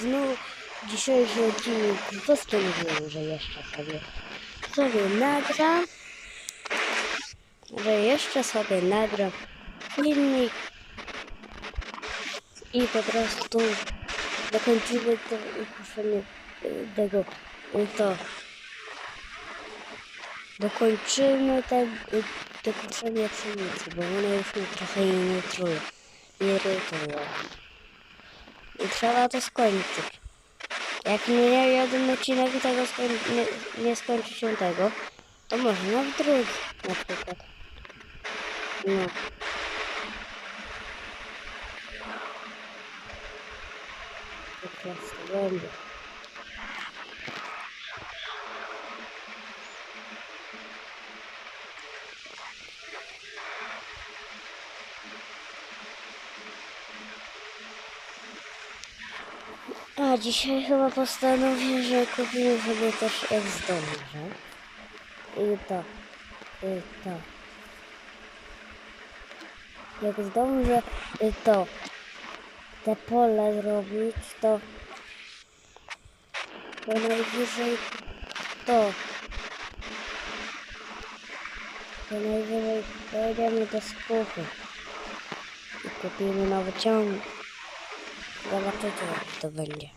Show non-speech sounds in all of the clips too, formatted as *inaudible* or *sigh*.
znów dzisiejszy odcinek. Postanowiłem, że jeszcze sobie sobie nagram, że jeszcze sobie nagram filmik i po prostu dokończymy to upuszczenie y, tego y, to. Dokończymy ten y, dokuczenie pszenicy, bo ona już mnie trochę nie truje, irytuje. I trzeba to skończyć. Jak nie jeden odcinek tego skoń, nie, nie skończy się tego, to można w drugi na przykład. No. Będzie. Dzisiaj chyba postanowię, że kupimy sobie też domu, że? I to. I to. Jak z domu, że i to. Te pole zrobić, to. To najwyżej to. To najwyżej pojedziemy do sklepu. I kupimy nowy ciągnik. Zobaczycie jak to będzie.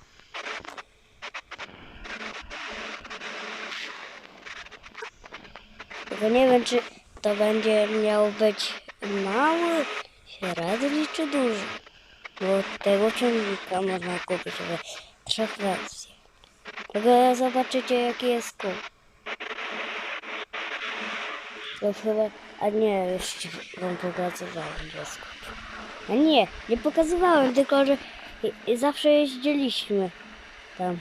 Tylko nie wiem, czy to będzie miał być mały, średni czy duży. Bo tego ciągnika można kupić w trzech wersjach. Tylko zobaczycie jaki jest kół. To chyba... A nie, już ci wam pokazywałem, kół. A nie, nie pokazywałem, tylko że zawsze jeździliśmy tam.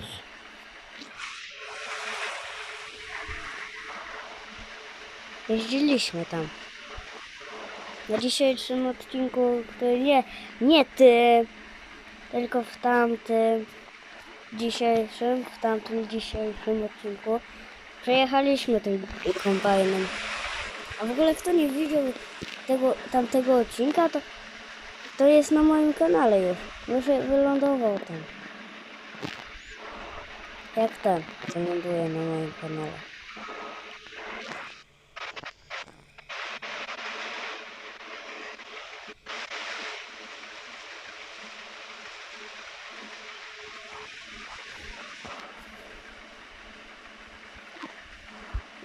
Jeździliśmy tam. Na dzisiejszym odcinku, który nie, nie ty, tylko w tamtym dzisiejszym, w tamtym dzisiejszym odcinku przejechaliśmy tym kombajnem. A w ogóle kto nie widział tego tamtego odcinka, to to jest na moim kanale już. Już wylądował tam. Jak ten, co ląduje na moim kanale.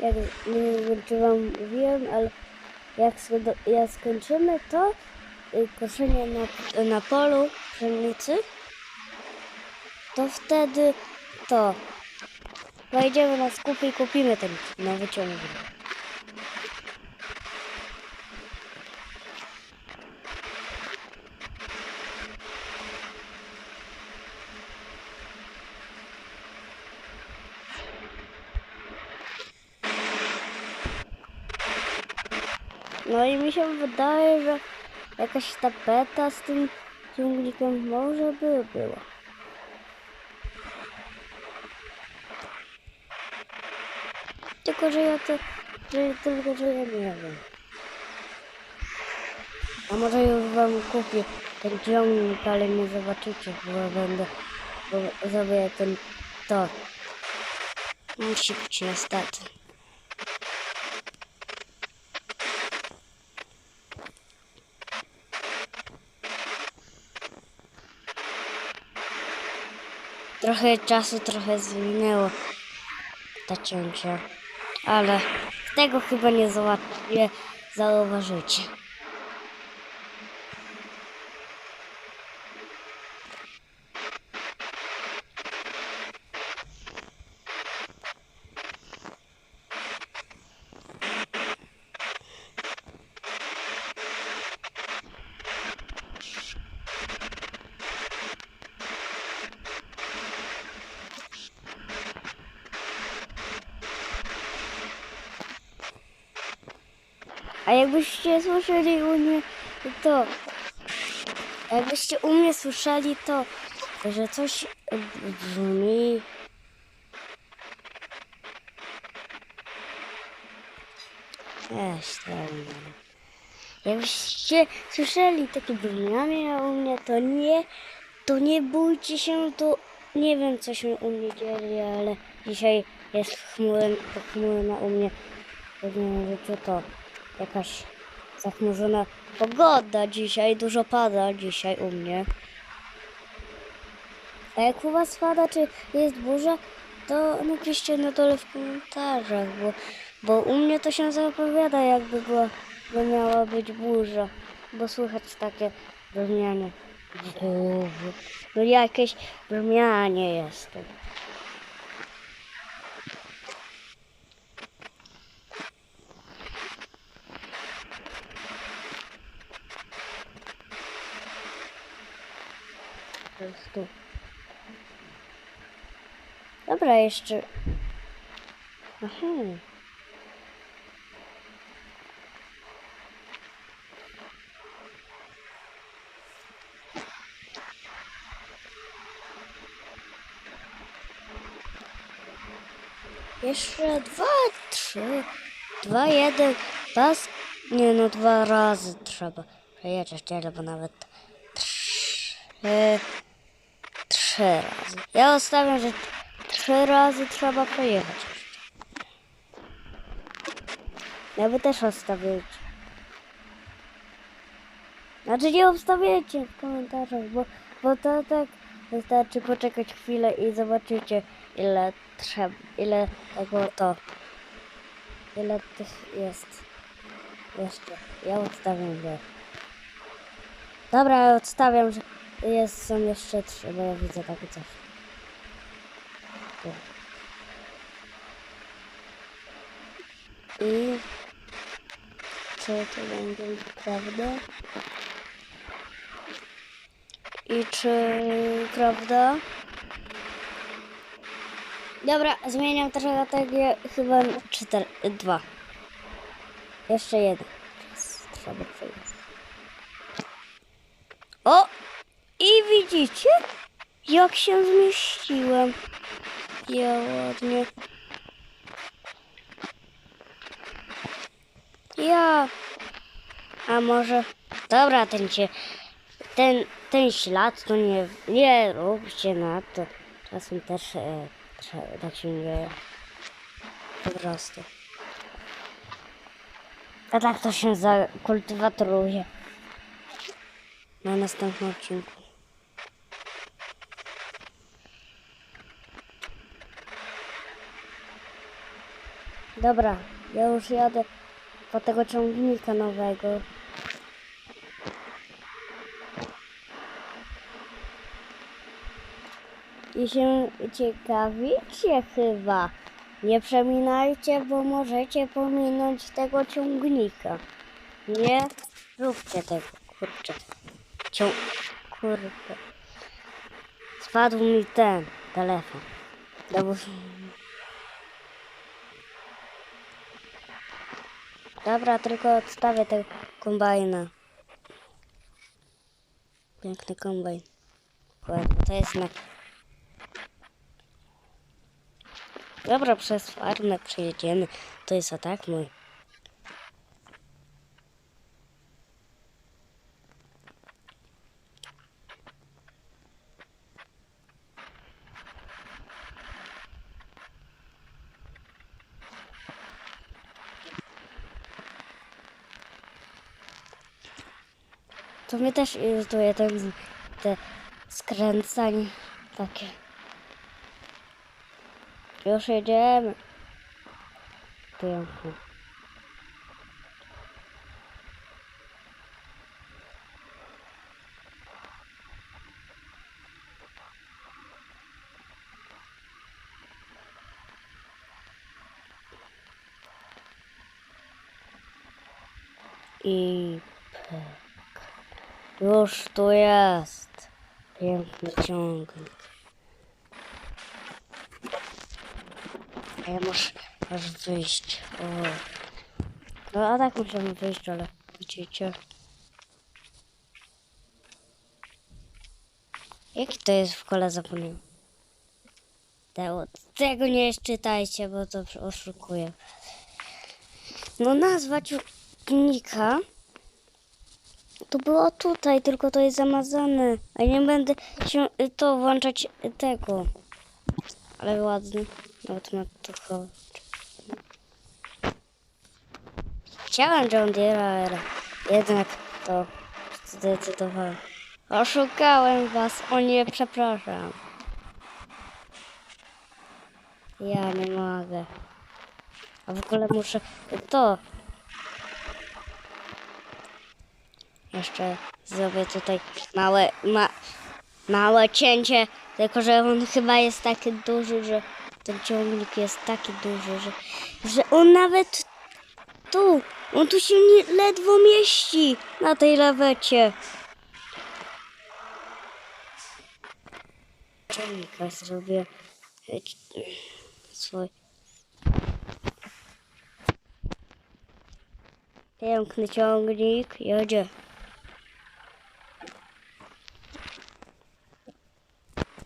Jak nie wiem, czy wam mówiłem, ale jak, jak skończymy to, y, koszenie na, na polu pszenicy, to wtedy to wejdziemy na skup i kupimy ten nowy ciągnik. No i mi się wydaje, że jakaś tapeta z tym ciągnikiem może by była. Tylko, że ja to, że, tylko, że ja nie wiem. A może już wam kupię ten ciągnik, ale nie zobaczycie, bo będę, bo zrobię ten, to. Musi być niestety. Trochę czasu, trochę zwinęło ta cięcia, ale tego chyba nie, nie zauważycie. A jakbyście słyszeli u mnie to, jakbyście u mnie słyszeli to, że coś brzmi. Tam. Jakbyście słyszeli takie brzmienie u mnie, to nie, to nie bójcie się, to nie wiem co się u mnie dzieje, ale dzisiaj jest chmury, pochmurna u mnie. Pewnie, że co to jakaś zachmurzona pogoda dzisiaj, dużo pada dzisiaj u mnie. A jak u was pada, czy jest burza, to napiszcie na dole w komentarzach, bo, bo u mnie to się zapowiada, jakby była, by miała być burza, bo słychać takie brzmianie. Burzy. No jakieś brzmianie jest. To. To jest tu. Dobra, jeszcze. Aha. Jeszcze dwa, trzy, dwa, jeden, raz. Nie no, dwa razy trzeba przejeżdżać, albo nawet trzy, trzy razy. Ja ustawiam, że trzy razy trzeba przejechać. Ja by też ustawić. Znaczy nie obstawiajcie w komentarzach, bo, bo to tak wystarczy poczekać chwilę i zobaczycie ile trzeba, ile tego to, ile tych jest. Jeszcze, ja odstawiam, że... Dobra, odstawiam, że jest, są jeszcze trzy, bo ja widzę takie coś. I... Czy to będzie prawda? I czy prawda? Dobra, zmieniam strategię chyba cztery, dwa. Jeszcze jeden. Trzeba przejść. O! Widzicie? Jak się zmieściłem. Ja ładnie. Ja. A może... Dobra, ten cię... Ten, ten ślad to nie... Nie róbcie na to. Czasem też... E, tak się dzieje. Po prostu. A tak to się zakultywatoruje. Na następnym odcinku. Dobra, ja już jadę po tego ciągnika nowego. I się ciekawicie chyba. Nie przeminajcie, bo możecie pominąć tego ciągnika. Nie róbcie tego, kurczę. Cią... Kurde. Spadł mi ten telefon. Dobra. Dobra, tylko odstawię tego kombajna. Piękny kombajn. To jest na... Dobra, przez farmę przejedziemy. To jest atak mój. Mnie też irytuje te, te skręcanie takie. Już jedziemy. Pięknie. I. Już tu jest. Piękny ciągnik. A ja muszę aż wyjść. O. No a tak musimy wyjść, ale widzicie. Jaki to jest w kole zapomniałem? Tego, tego nie czytajcie, bo to oszukuje. No nazwa ciągnika To było tutaj, tylko to jest zamazane. A nie będę się to włączać tego. Ale ładny. Nawet ma tylko. Chciałem John Deere, jednak to zdecydowałem. Oszukałem was. O nie, przepraszam. Ja nie mogę. A w ogóle muszę to. Jeszcze zrobię tutaj małe, ma, małe cięcie. Tylko, że on chyba jest taki duży, że ten ciągnik jest taki duży, że, że on nawet tu, on tu się nie, ledwo mieści na tej lawecie. Ciągnika zrobię e, swój. Piękny ciągnik, jedzie.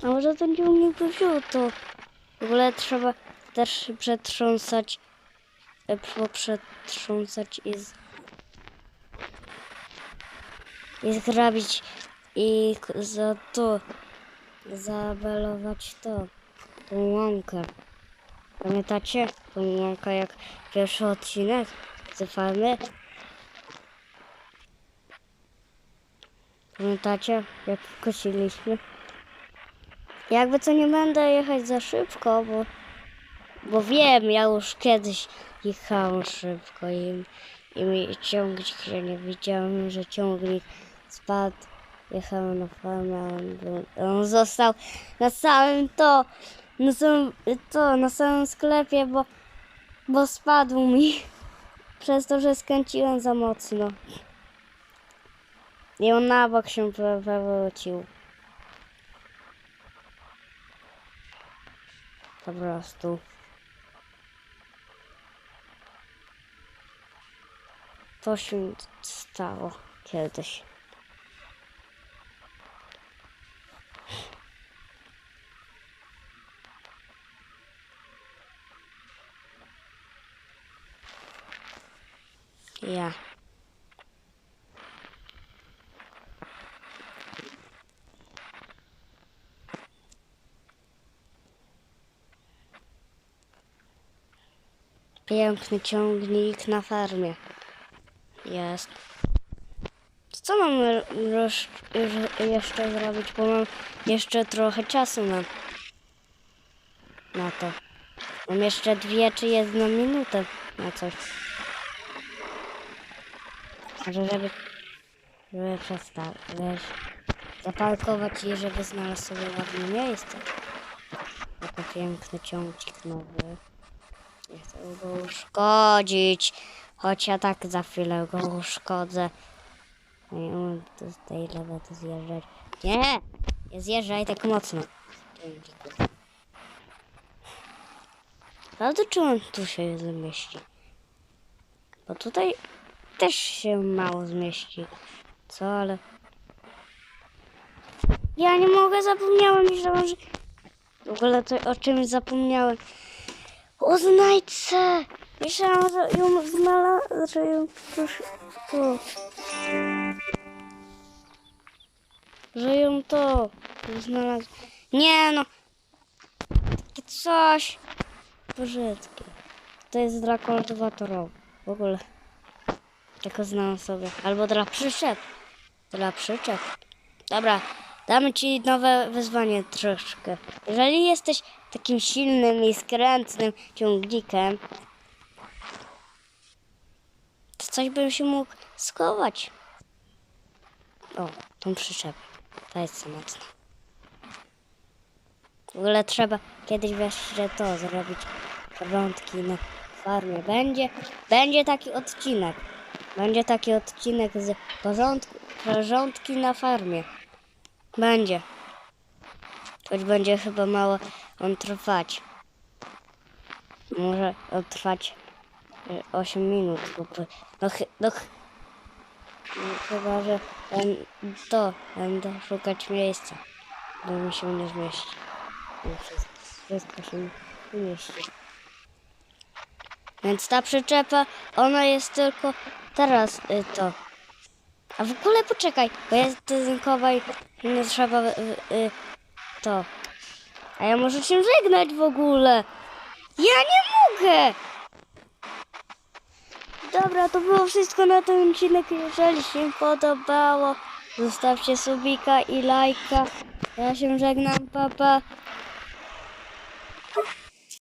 A może ten ciągnik by wziął to? W ogóle trzeba też przetrząsać, e, poprzetrząsać i, z, i zgrabić i za to, zabelować to, tą łąkę. Pamiętacie tą łąkę jak pierwszy odcinek z farmy? Pamiętacie jak kosiliśmy? Jakby co nie będę jechać za szybko, bo, bo wiem, ja już kiedyś jechałem szybko i, i mi ciągnik się nie widziałem, że ciągnik spadł. Jechałem na farmę, on, on został na samym to, na samym, to, na samym sklepie, bo, bo spadł mi *laughs* przez to, że skręciłem za mocno. I on na bok się wy- Po prostu. To się stało kiedyś. Ja. Piękny ciągnik na farmie. Jest. Co mam jeszcze zrobić? Bo mam jeszcze trochę czasu na, na to. Mam jeszcze dwie czy jedną minutę na coś. Może żeby, żeby przestawić, zaparkować i żeby znalazł sobie ładne miejsce. Jako piękny ciągnik nowy. Nie chcę go uszkodzić. Choć ja tak za chwilę go uszkodzę. No Nie umiem tu z tej lewety zjeżdżać. Nie! Nie zjeżdżaj tak mocno. Prawda, czy on tu się zmieści? Bo tutaj też się mało zmieści. Co, ale... Ja nie mogę, zapomniałem, że. W ogóle to o czymś zapomniałem. O znajdźce! Myślałam, że ją znalazłam, że ją. Tu. Że ją to znalazłam. Nie no! Takie coś brzydkie. To jest dla kultywatorowych. W ogóle. Tylko znam sobie. Albo dla przyczep. Dla przyczep. Dobra, damy ci nowe wyzwanie troszkę. Jeżeli jesteś takim silnym i skrętnym ciągnikiem, to coś bym się mógł schować. O, tą przyczepę. Ta jest za mocna. W ogóle trzeba kiedyś wreszcie to zrobić. Porządki na farmie. Będzie, będzie taki odcinek. Będzie taki odcinek z porządku, porządki na farmie. Będzie. Choć będzie chyba mało on trwać. Może on trwać y, 8 minut. Bo, by- no, chy- no, ch- no, chyba, że to będę szukać miejsca, bo mi się nie zmieści. Wszystko, się nie. Więc ta przyczepa, ona jest tylko teraz y, to A w ogóle poczekaj, bo jest dezynkowa i nie trzeba y, y, to. A ja może się żegnać w ogóle. Ja nie mogę! Dobra, to było wszystko na ten odcinek. Jeżeli się podobało, zostawcie subika i lajka. Ja się żegnam, papa.